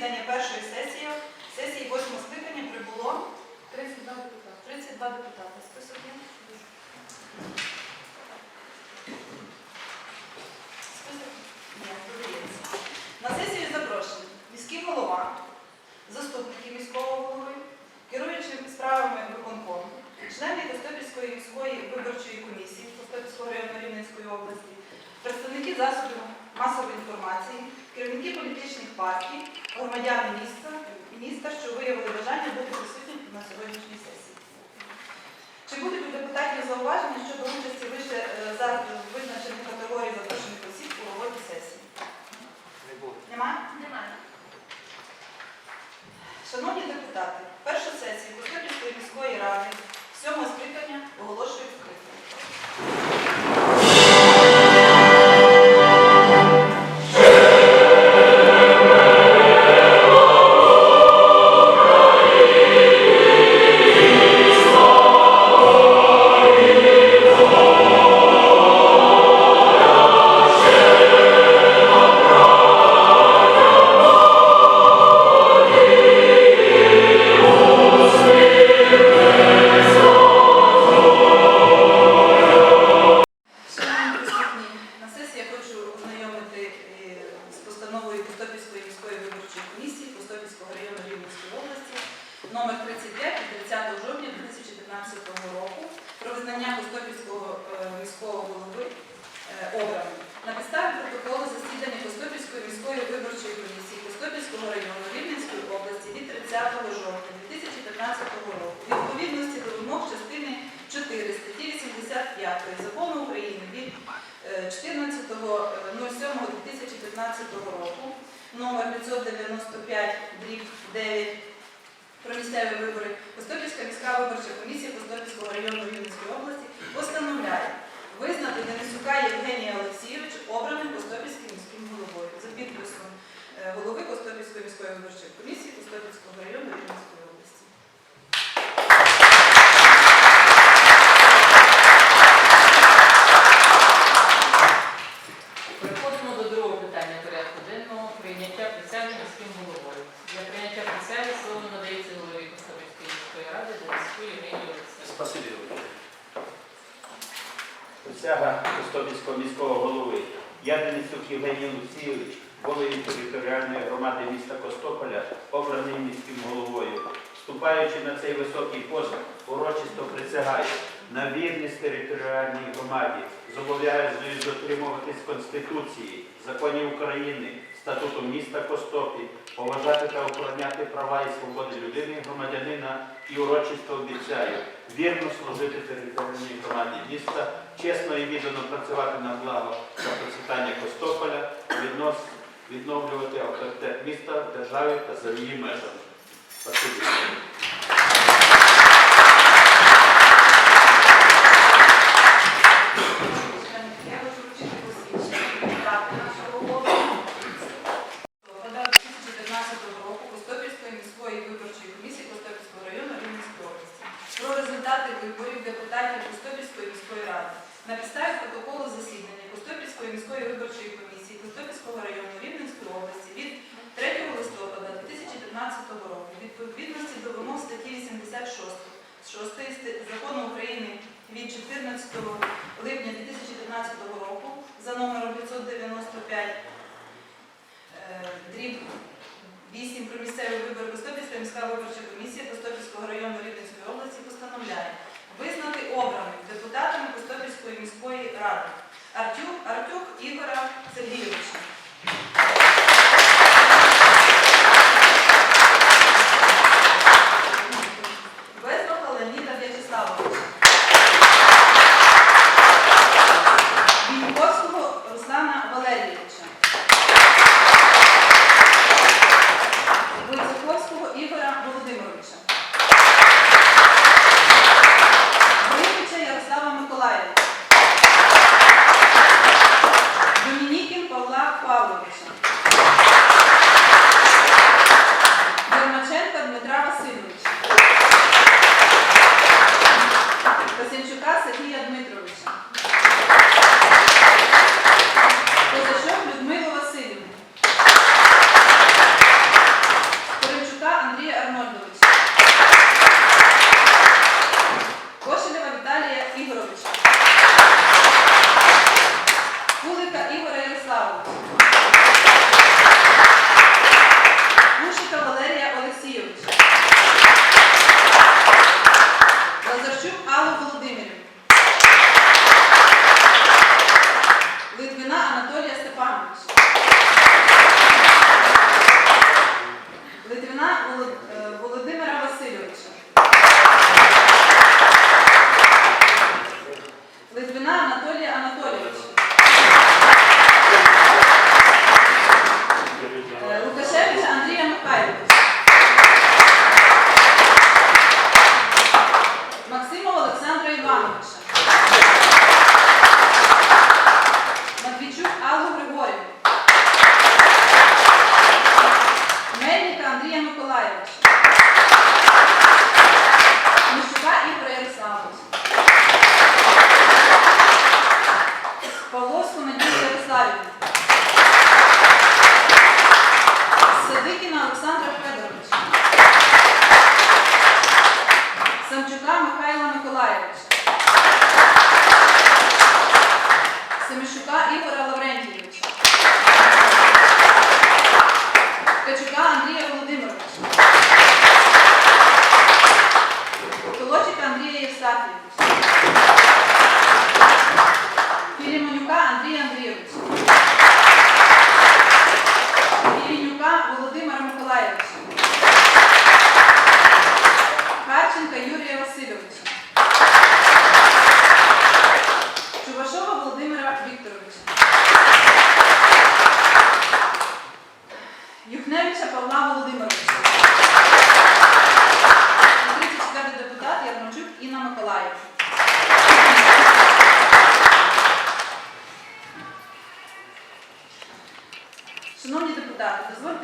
засідання першої сесії, сесії восьмого скликання прибуло 32 депутати. 32 депутати. Список є? Список? Додається. На сесію запрошені міський голова, заступники міського голови, керуючи справами виконкому, члени Костопільської міської виборчої комісії Костопільського району Рівненської області, представники засобів масової інформації, керівники політичних партій, громадяни міста, міста, що виявили бажання бути присутніми на сьогоднішній сесії. Чи будуть у депутатів зауваження щодо участі вище е, за визначених категорій запрошених осіб у роботі сесії? Не було. Немає? Немає. Шановні депутати, першу сесію Костопільської міської ради сьомого скликання оголошую відкритою. 65 закону України від е, 14.07.2015 е, ну, року номер 595 9 про місцеві вибори Костопільська міська виборча комісія Костопільського району Рівненської області постановляє визнати Денисюка Євгенія Олексійовича обраним Костопільським міським головою за підписом е, голови Костопільської міської виборчої комісії Костопільського району Рівненської області. Присягаю на вірність територіальній громаді, зобов'язуюсь дотримуватись Конституції, законів України, статуту міста Костопіль, поважати та охороняти права і свободи людини громадянина і урочисто обіцяю вірно служити територіальній громаді міста, чесно і віддано працювати на благо та процвітання Костополя, віднос, відновлювати авторитет міста в державі та за її межами. Спасибі. Я хочу вручити посвідчення депутата нашого голови. Листопада 2015 року Костопільської міської виборчої комісії Костопільського району Рівненської області про результати виборів депутатів Костопільської міської ради на підставі протоколу засідання Костопільської міської виборчої комісії Костопільського району Рівненської області від 3 листопада 2015 року в відповідності до вимог статті 86 6 закону України від 14 липня 2015 року за номером 595 е, дріб 8 про місцеві вибори Костопільська міська виборча комісія Костопільського району Рівненської області постановляє визнати обраним депутатами Костопільської міської ради Артюк Ігора Сергійовича.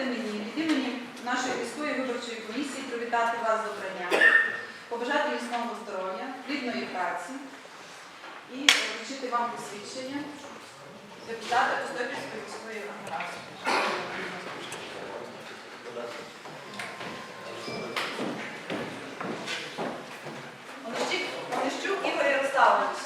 мені від імені нашої військової виборчої комісії привітати вас з обранням, побажати міцного здоров'я, плідної праці і е, вручити вам посвідчення депутата Костопільської міської ради. Онищук Ігор Ярославович.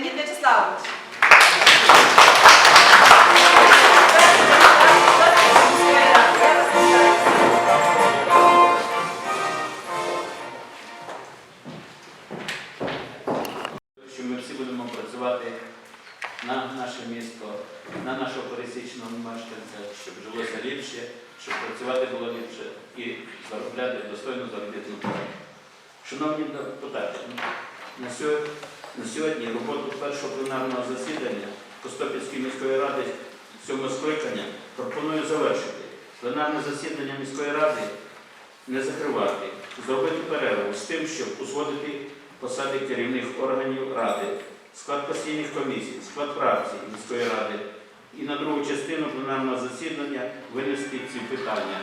Леонід В'ячеславович. Ми всі будемо працювати на наше місто, на нашого пересічного мешканця, щоб жилося ліпше, щоб працювати було ліпше і заробляти достойну заробітну. Шановні депутати, на сьогодні роботу першого пленарного засідання Костопільської міської ради цього скликання пропоную завершити. Пленарне засідання міської ради не закривати, зробити перерву з тим, щоб узгодити посади керівних органів ради, склад постійних комісій, склад фракцій міської ради і на другу частину пленарного засідання винести ці питання